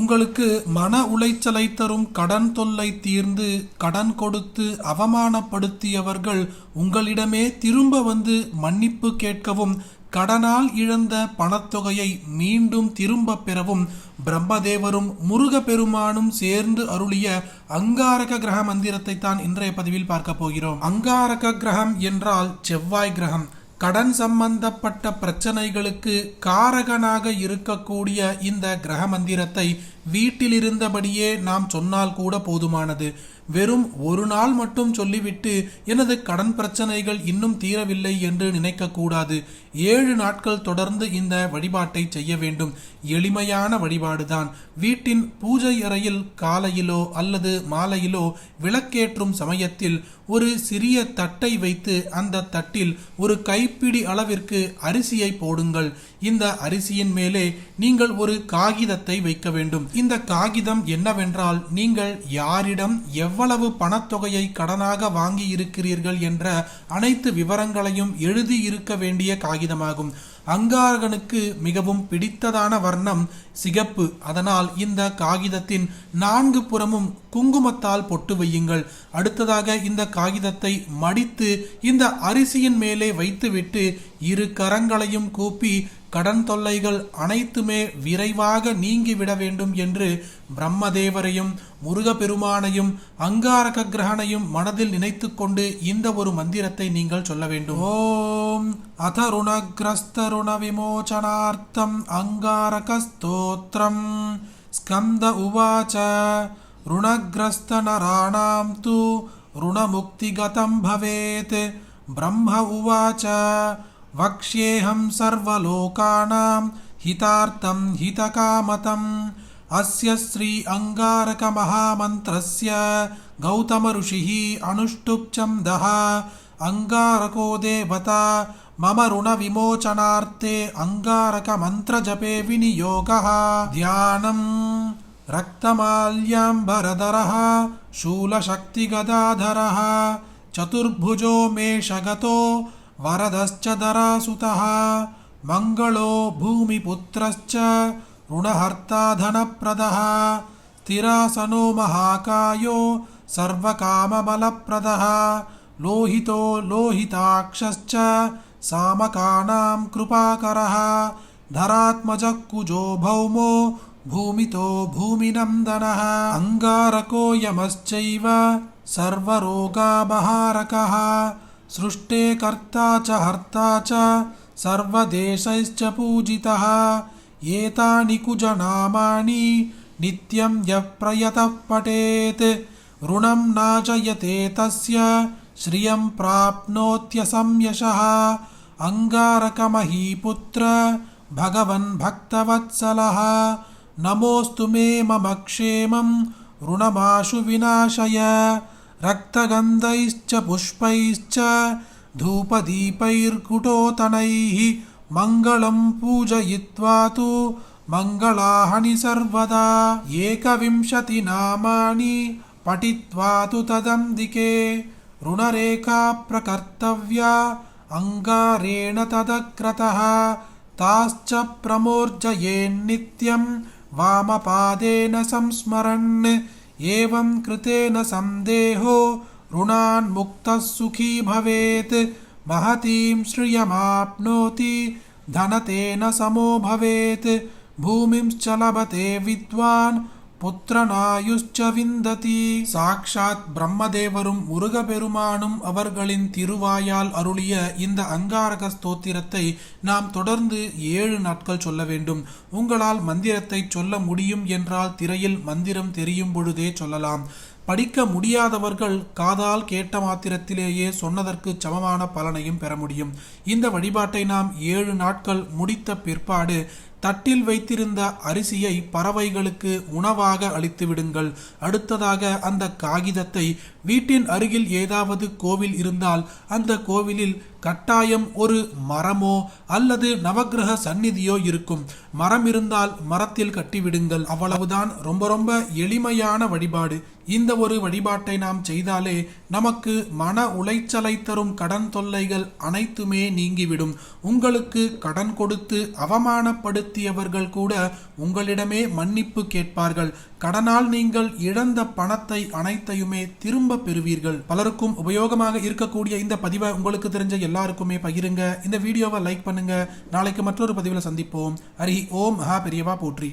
உங்களுக்கு மன உளைச்சலை தரும் கடன் தொல்லை தீர்ந்து கடன் கொடுத்து அவமானப்படுத்தியவர்கள் உங்களிடமே திரும்ப வந்து மன்னிப்பு கேட்கவும் கடனால் இழந்த பணத்தொகையை மீண்டும் திரும்ப பெறவும் பிரம்மதேவரும் முருகப்பெருமானும் சேர்ந்து அருளிய அங்காரக கிரக மந்திரத்தை தான் இன்றைய பதிவில் பார்க்க போகிறோம். அங்காரக கிரகம் என்றால் செவ்வாய் கிரகம். கடன் சம்பந்தப்பட்ட பிரச்சனைகளுக்கு காரகனாக இருக்கக்கூடிய இந்த கிரக மந்திரத்தை வீட்டிலிருந்தபடியே நாம் சொன்னால் கூட போதுமானது. வெறும் ஒரு நாள் மட்டும் சொல்லிவிட்டு எனது கடன் பிரச்சனைகள் இன்னும் தீரவில்லை என்று நினைக்கக்கூடாது. ஏழு நாட்கள் தொடர்ந்து இந்த வழிபாட்டை செய்ய வேண்டும். எளிமையான வழிபாடுதான். வீட்டின் பூஜை அறையில் காலையிலோ அல்லது மாலையிலோ விளக்கேற்றும் சமயத்தில் ஒரு சிறிய தட்டை வைத்து அந்த தட்டில் ஒரு கைப்பிடி அளவிற்கு அரிசியை போடுங்கள். இந்த அரிசியின் மேலே நீங்கள் ஒரு காகிதத்தை வைக்க வேண்டும். இந்த காகிதம் என்னவென்றால் நீங்கள் யாரிடம் எவ்வளவு பணத்தொகையை கடனாக வாங்கி இருக்கிறீர்கள் என்ற அனைத்து விவரங்களையும் எழுதி இருக்க வேண்டிய காகிதமாகும். அங்காரகனுக்கு மிகவும் பிடித்ததான வர்ணம் சிகப்பு. அதனால் இந்த காகிதத்தின் நான்கு புறமும் குங்குமத்தால் பொட்டு வையுங்கள். அடுத்ததாக இந்த காகிதத்தை மடித்து இந்த அரிசியின் மேலே வைத்துவிட்டு இரு கரங்களையும் கூப்பி கடன் தொல்லைகள் அனைத்துமே விரைவாக நீங்கிவிட வேண்டும் என்று பிரம்மதேவரையும் முருகப்பெருமானையும் அங்காரக கிரகணையும் மனதில் நினைத்துக்கொண்டு இந்த ஒரு மந்திரத்தை நீங்கள் சொல்ல வேண்டும். ஓம் அதருணகிரஸ்தரு ऋणविमोचनार्थम् अङ्गारकस्तोत्रम् स्कन्द उवाच ऋणग्रस्तनराणां तु ऋणमुक्तिगतं भवेत् ब्रह्म उवाच वक्ष्येऽहं सर्वलोकानां हितार्थं हितकामतम् अस्य श्री अङ्गारकमहामन्त्रस्य गौतमऋषिः अनुष्टुप्छन्दः अङ्गारको देवता మమ రుణ విమోచనార్థే అంగారక మంత్ర జపే వినియోగ ధ్యానం రక్తమాల్యాంబరధర శూలశక్తిగదాధర చతుర్భుజో మేషగతో వరదశ్చ ధరాసుత మంగళో భూమిపుత్రశ్చ రుణహర్తాధనప్రద స్థిరాసనో మహాకాయో సర్వకామబలప్రద లోహితో లోహితాక్షశ్చ सामकानां कृपाकरः धरात्मजः कुजो भौमो भूमितो भूमिनन्दनः अङ्गारको यमश्चैव सर्वरोगाबहारकः सृष्टे कर्ता च हर्ता च सर्वदेशैश्च पूजितः एतानि कुजनामानि नित्यं यः प्रयतः पठेत् ऋणं नाचयते तस्य श्रियं प्राप्नोत्यसंयशः अङ्गारकमहीपुत्र भगवन् भक्तवत्सलः नमोऽस्तु मे मम क्षेमं ऋणमाशु विनाशय रक्तगन्धैश्च पुष्पैश्च धूपदीपैर्कुटोतनैः मङ्गलं पूजयित्वा तु मङ्गलाहनि सर्वदा एकविंशतिनामानि पठित्वा तु तदन्दिके ऋणरेखा प्रकर्तव्या अङ्गारेण तदक्रतः ताश्च प्रमोर्जयेन्नित्यं वामपादेन संस्मरन् एवं कृतेन सन्देहो ऋणान्मुक्तः सुखी भवेत् महतीं श्रियमाप्नोति धनतेन समो भवेत् भूमिंश्च लभते विद्वान् புத்திரனாயுஷ்ச விந்ததி. சாக்ஷாத் பிரம்மதேவரும் முருகபெருமானும் அவர்களின் திருவாயால் அருளிய இந்த அங்காரக ஸ்தோத்திரத்தை நாம் தொடர்ந்து ஏழு நாட்கள் சொல்ல வேண்டும். உங்களால் மந்திரத்தை சொல்ல முடியும் என்றால் திரையில் மந்திரம் தெரியும் பொழுதே சொல்லலாம். படிக்க முடியாதவர்கள் காதால் கேட்ட மாத்திரத்திலேயே சொன்னதற்கு சமமான பலனையும் பெற முடியும். இந்த வழிபாட்டை நாம் ஏழு நாட்கள் முடித்த பிற்பாடு தட்டில் வைத்திருந்த அரிசியை பறவைகளுக்கு உணவாக அளித்து விடுங்கள் அடுத்ததாக அந்த காகிதத்தை வீட்டின் அருகில் ஏதாவது கோவில் இருந்தால் அந்த கோவிலில் கட்டாயம் ஒரு மரமோ அல்லது நவக்கிரக சந்நிதியோ இருக்கும். மரம் இருந்தால் மரத்தில் கட்டிவிடுங்கள். அவ்வளவுதான். ரொம்ப ரொம்ப எளிமையான வழிபாடு. இந்த ஒரு வழிபாட்டை நாம் செய்தாலே நமக்கு மன உளைச்சலை தரும் கடன் தொல்லைகள் அனைத்துமே நீங்கிவிடும். உங்களுக்கு கடன் கொடுத்து அவமானப்படுத்தியவர்கள் கூட உங்களிடமே மன்னிப்பு கேட்பார்கள். கடனால் நீங்கள் இழந்த பணத்தை அனைத்தையுமே திரும்ப பெறுவீர்கள். பலருக்கும் உபயோகமாக இருக்கக்கூடிய இந்த பதிவை உங்களுக்கு தெரிஞ்ச எல்லாருக்குமே பகிருங்க. இந்த வீடியோவை லைக் பண்ணுங்க. நாளைக்கு மற்றொரு பதிவில் சந்திப்போம். ஹரி ஓம் மகா பெரியவா போற்றி.